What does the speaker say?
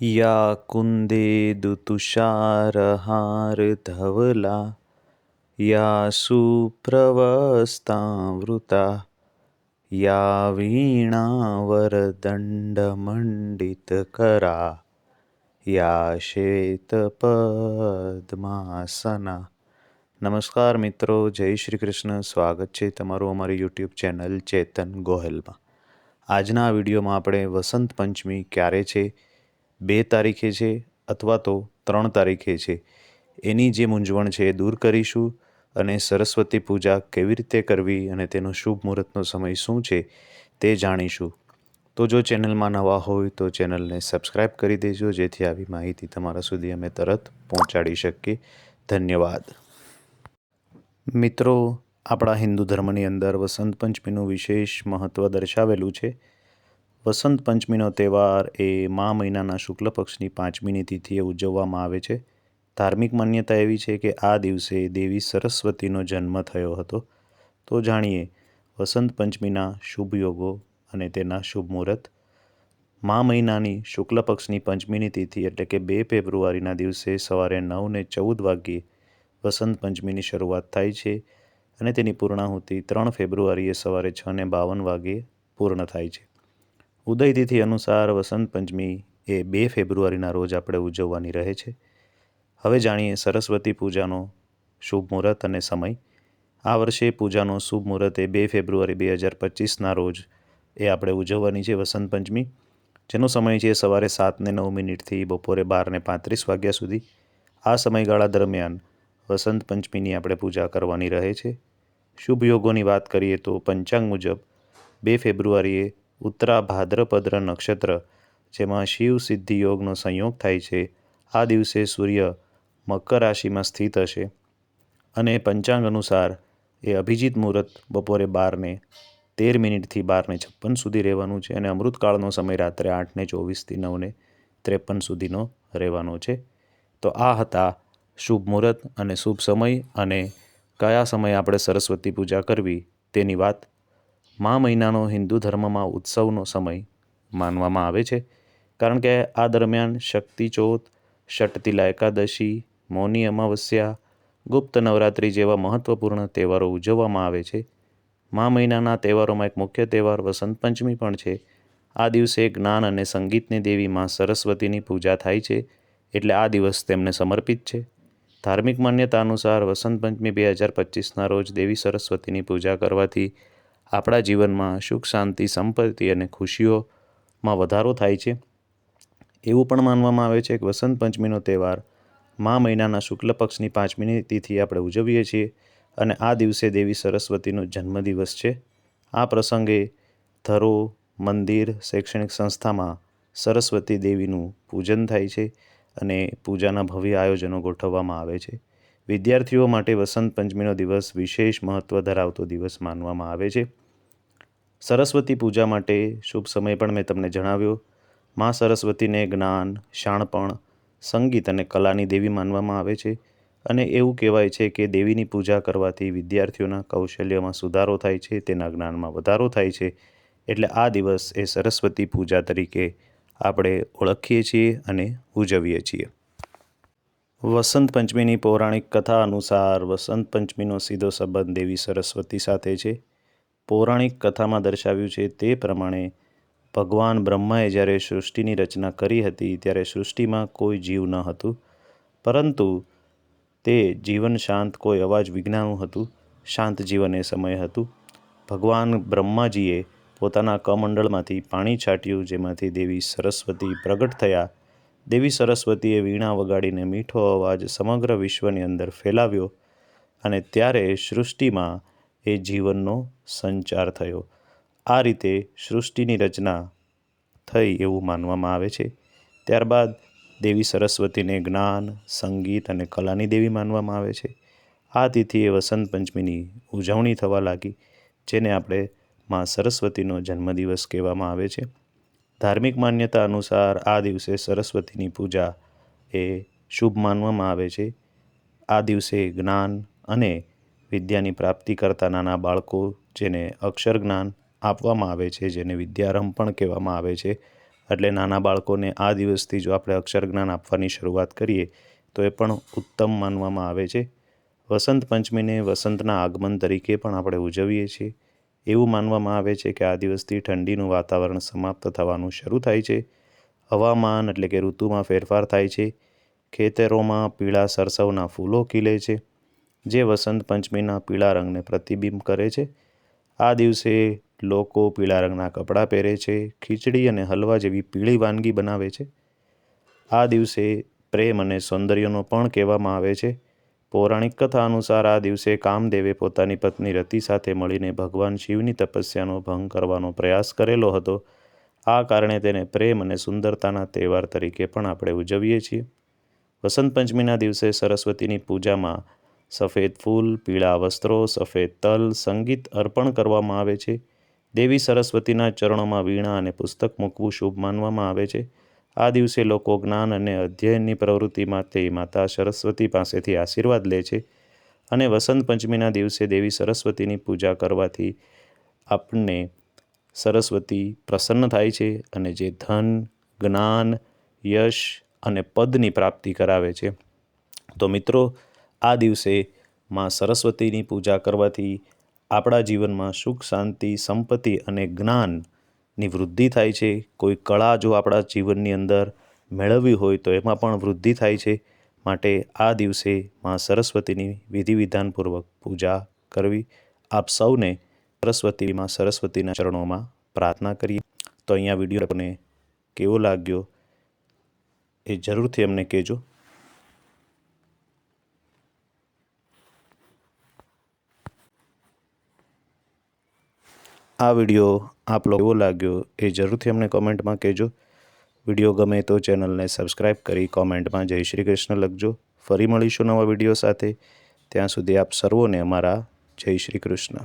યા કુંદે દુતુષારહાર ધવલા યા સુપ્રવસ્તાવૃતા યા વીણાવરદંડમંડિતકરા યા શ્વેતપદ્માસના નમસ્કાર મિત્રો જય શ્રી કૃષ્ણ સ્વાગત છે તમારું અમારી યુટ્યુબ ચેનલ ચેતન ગોહેલમાં. આજના વિડીયોમાં આપણે વસંત પંચમી ક્યારે છે બે તારીખે છે અથવા તો ત્રણ તારીખે છે. એની જે મૂંઝવણ છે એ દૂર કરીશું અને સરસ્વતી પૂજા કેવી રીતે કરવી અને તેનો શુભ મુહૂર્તનો સમય શું છે તે જાણીશું. તો જો ચેનલમાં નવા હોય તો ચેનલને સબસ્ક્રાઈબ કરી દેજો, જેથી આવી માહિતી તમારા સુધી અમે તરત પહોંચાડી શકીએ. ધન્યવાદ. મિત્રો, આપણા હિન્દુ ધર્મની અંદર વસંત પંચમીનું વિશેષ મહત્ત્વ દર્શાવેલું છે. વસંત પંચમીનો તહેવાર એ મા મહિનાના શુક્લ પક્ષની પાંચમીની તિથિએ ઉજવવામાં આવે છે. ધાર્મિક માન્યતા એવી છે કે આ દિવસે દેવી સરસ્વતીનો જન્મ થયો હતો. તો જાણીએ, વસંત પંચમીના શુભ યોગો અને તેના શુભ મુહૂર્ત. મા મહિનાની શુક્લ પક્ષની પંચમીની તિથિ એટલે કે બે ફેબ્રુઆરીના દિવસે સવારે નવને ચૌદ વાગ્યે વસંત પંચમીની શરૂઆત થાય છે અને તેની પૂર્ણાહુતિ ત્રણ ફેબ્રુઆરીએ સવારે છ ને બાવન વાગ્યે પૂર્ણ થાય છે. ઉદય તિથિ અનુસાર વસંત પંચમી એ બે ફેબ્રુઆરીના રોજ આપણે ઉજવવાની રહે છે. હવે જાણીએ સરસ્વતી પૂજાનો શુભ મુહૂર્ત અને સમય. આ વર્ષે પૂજાનો શુભ મુહૂર્ત એ બે ફેબ્રુઆરી બે હજાર પચીસના રોજ એ આપણે ઉજવવાની છે વસંત પંચમી. જેનો સમય છે સવારે સાતને નવ મિનિટથી બપોરે બારને પાંત્રીસ વાગ્યા સુધી. આ સમયગાળા દરમિયાન વસંત પંચમીની આપણે પૂજા કરવાની રહે છે. શુભ યોગોની વાત કરીએ તો પંચાંગ મુજબ બે ફેબ્રુઆરીએ ઉત્તરા ભાદ્રપદ્ર નક્ષત્ર, જેમાં શિવ સિદ્ધિ યોગનો સંયોગ થાય છે, આ દિવસે સૂર્ય મકર રાશિમાં સ્થિત હશે. અને પંચાંગ અનુસાર એ અભિજીત મુહૂર્ત બપોરે બારને તેર મિનિટથી બારને છપ્પન સુધી રહેવાનું છે અને અમૃતકાળનો સમય રાત્રે આઠને ચોવીસથી નવને ત્રેપન સુધીનો રહેવાનો છે. તો આ હતા શુભ મુહૂર્ત અને શુભ સમય અને કયા સમયે આપણે સરસ્વતી પૂજા કરવી તેની વાત મા મહિનાનો હિન્દુ ધર્મમાં ઉત્સવનો સમય માનવામાં આવે છે, કારણ કે આ દરમિયાન શક્તિચોથ ષટતિલા એકાદશી મૌની અમાવસ્યા, ગુપ્ત નવરાત્રિ જેવા મહત્ત્વપૂર્ણ તહેવારો ઉજવવામાં આવે છે. મા મહિનાના તહેવારોમાં એક મુખ્ય તહેવાર વસંત પંચમી પણ છે. આ દિવસે જ્ઞાન અને સંગીતની દેવી માં સરસ્વતીની પૂજા થાય છે, એટલે આ દિવસ તેમને સમર્પિત છે. ધાર્મિક માન્યતા અનુસાર વસંત પંચમી બે હજાર પચીસના રોજ દેવી સરસ્વતીની પૂજા કરવાથી આપણા જીવનમાં સુખ, શાંતિ, સંપત્તિ અને ખુશીઓમાં વધારો થાય છે. એવું પણ માનવામાં આવે છે કે વસંત પંચમીનો તહેવાર મા મહિનાના શુક્લ પક્ષની પાંચમીની તિથિ આપણે ઉજવીએ છીએ અને આ દિવસે દેવી સરસ્વતીનો જન્મદિવસ છે. આ પ્રસંગે ધરો, મંદિર, શૈક્ષણિક સંસ્થામાં સરસ્વતી દેવીનું પૂજન થાય છે અને પૂજાના ભવ્ય આયોજનો ગોઠવવામાં આવે છે. વિદ્યાર્થીઓ માટે વસંત પંચમીનો દિવસ વિશેષ મહત્ત્વ ધરાવતો દિવસ માનવામાં આવે છે. સરસ્વતી પૂજા માટે શુભ સમય પણ મેં તમને જણાવ્યો. મા સરસ્વતીને જ્ઞાન, શાણપણ, સંગીત અને કલાની દેવી માનવામાં આવે છે અને એવું કહેવાય છે કે દેવીની પૂજા કરવાથી વિદ્યાર્થીઓના કૌશલ્યમાં સુધારો થાય છે, તેના જ્ઞાનમાં વધારો થાય છે. એટલે આ દિવસ એ સરસ્વતી પૂજા તરીકે આપણે ઓળખીએ છીએ અને ઉજવીએ છીએ. વસંત પંચમીની પૌરાણિક કથા અનુસાર વસંત પંચમીનો સીધો સંબંધ દેવી સરસ્વતી સાથે છે. પૌરાણિક કથામાં દર્શાવ્યું છે તે પ્રમાણે ભગવાન બ્રહ્માએ જ્યારે સૃષ્ટિની રચના કરી હતી ત્યારે સૃષ્ટિમાં કોઈ જીવ ન હતું. પરંતુ તે જીવન શાંત, કોઈ અવાજ વિજ્ઞાનું હતું. શાંત જીવન એ સમય હતું. ભગવાન બ્રહ્માજીએ પોતાના કમંડળમાંથી પાણી છાંટ્યું, જેમાંથી દેવી સરસ્વતી પ્રગટ થયા. દેવી સરસ્વતીએ વીણા વગાડીને મીઠો અવાજ સમગ્ર વિશ્વની અંદર ફેલાવ્યો અને ત્યારે સૃષ્ટિમાં એ જીવનનો સંચાર થયો. આ રીતે સૃષ્ટિની રચના થઈ એવું માનવામાં આવે છે. ત્યારબાદ દેવી સરસ્વતીને જ્ઞાન, સંગીત અને કલાની દેવી માનવામાં આવે છે. આ તિથિએ વસંત પંચમીની ઉજવણી થવા લાગી, જેને આપણે માં સરસ્વતીનો જન્મદિવસ કહેવામાં આવે છે. ધાર્મિક માન્યતા અનુસાર આ દિવસે સરસ્વતીની પૂજા એ શુભ માનવામાં આવે છે. આ દિવસે જ્ઞાન અને વિદ્યાની પ્રાપ્તિ કરતા નાના બાળકો જેને અક્ષર જ્ઞાન આપવામાં આવે છે, જેને વિદ્યારંભ પણ કહેવામાં આવે છે. એટલે નાના બાળકોને આ દિવસથી જો આપણે અક્ષર જ્ઞાન આપવાની શરૂઆત કરીએ, તો એ પણ ઉત્તમ માનવામાં આવે છે. વસંત પંચમીને વસંતના આગમન તરીકે પણ આપણે ઉજવીએ છીએ. એવું માનવામાં આવે છે કે આ દિવસથી ઠંડીનું વાતાવરણ સમાપ્ત થવાનું શરૂ થાય છે. હવામાન એટલે કે ઋતુમાં ફેરફાર થાય છે. ખેતરોમાં પીળા સરસવના ફૂલો ખીલે છે, જે વસંત પંચમીના પીળા રંગને પ્રતિબિંબ કરે છે. આ દિવસે લોકો પીળા રંગના કપડાં પહેરે છે, ખીચડી અને હલવા જેવી પીળી વાનગી બનાવે છે. આ દિવસે પ્રેમ અને સૌંદર્યનો પણ કહેવામાં આવે છે. પૌરાણિક કથા અનુસાર આ દિવસે કામદેવે પોતાની પત્ની રતિ સાથે મળીને ભગવાન શિવની તપસ્યાનો ભંગ કરવાનો પ્રયાસ કરેલો હતો. આ કારણે તેને પ્રેમ અને સુંદરતાના તહેવાર તરીકે પણ આપણે ઉજવીએ છીએ. વસંત પંચમીના દિવસે સરસ્વતીની પૂજામાં સફેદ ફૂલ, પીળા વસ્ત્રો, સફેદ તલ, સંગીત અર્પણ કરવામાં આવે છે. દેવી સરસ્વતીના ચરણોમાં વીણા અને પુસ્તક મૂકવું શુભ માનવામાં આવે છે. આ દિવસે લોકો જ્ઞાન અને અધ્યયનની પ્રવૃત્તિ માટે માતા સરસ્વતી પાસેથી આશીર્વાદ લે છે અને વસંત પંચમીના દિવસે દેવી સરસ્વતીની પૂજા કરવાથી આપણને સરસ્વતી પ્રસન્ન થાય છે અને જે ધન, જ્ઞાન, યશ અને પદની પ્રાપ્તિ કરાવે છે. તો મિત્રો, આ દિવસે માં સરસ્વતીની પૂજા કરવાથી આપણા જીવનમાં સુખ, શાંતિ, સંપત્તિ અને જ્ઞાનની વૃદ્ધિ થાય છે, કોઈ કળા જો આપણા જીવનની અંદર મેળવવી હોય તો એમાં પણ વૃદ્ધિ થાય છે. માટે આ દિવસે મા સરસ્વતીની વિધિ વિધાનપૂર્વક પૂજા કરવી. આપ સૌને સરસ્વતીમાં સરસ્વતીના ચરણોમાં પ્રાર્થના કરીએ. તો અહીંયા વીડિયો આપણને કેવો લાગ્યો એ જરૂરથી અમને કહેજો. આ વીડિયો આપ લોકો એવો લાગ્યો એ જરૂરથી અમને કોમેન્ટમાં કહેજો. વીડિયો ગમે તો ચેનલને સબસ્ક્રાઈબ કરી કોમેન્ટમાં જય શ્રી કૃષ્ણ લખજો. ફરી મળીશું નવા વીડિયો સાથે. ત્યાં સુધી આપ સર્વોને અમારા જય શ્રી કૃષ્ણ.